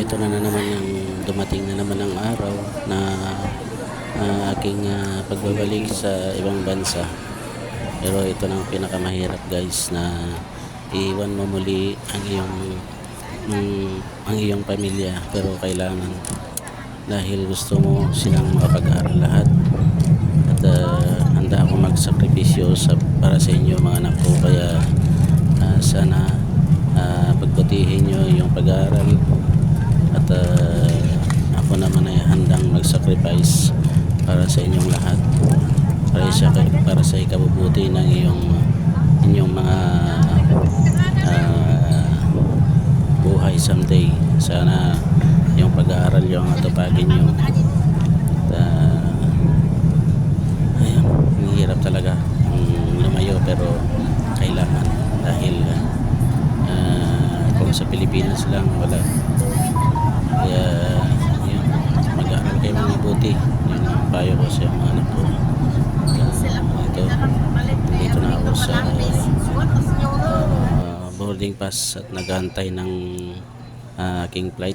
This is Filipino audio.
ito na, na naman yung dumating na naman ang araw na ah, aking ah, pagbabalik sa ibang bansa. Pero ito na ang pinakamahirap guys na iiwan mo muli ang iyong mm, ang iyong pamilya. Pero kailangan dahil gusto mo silang makapag-aral lahat. At ah, handa ako magsakripisyo sa, para sa inyo mga anak ko. Kaya ah, sana ah, pagbutihin nyo yung pag-aaral at ah, ako naman ay mag-sacrifice para sa inyong lahat. Para sa para sa ikabubuti ng iyong inyong mga ah, buhay someday. Sana yung pag-aaral yung atupagin nyo. At ah, ayun hirap talaga ang lumayo pero kailangan. Dahil ah, kung sa Pilipinas lang wala buti yun ang payo ko sa mga anak ko. Ito dito na ako sa ah, boarding pass at naghahantay ng ah, aking flight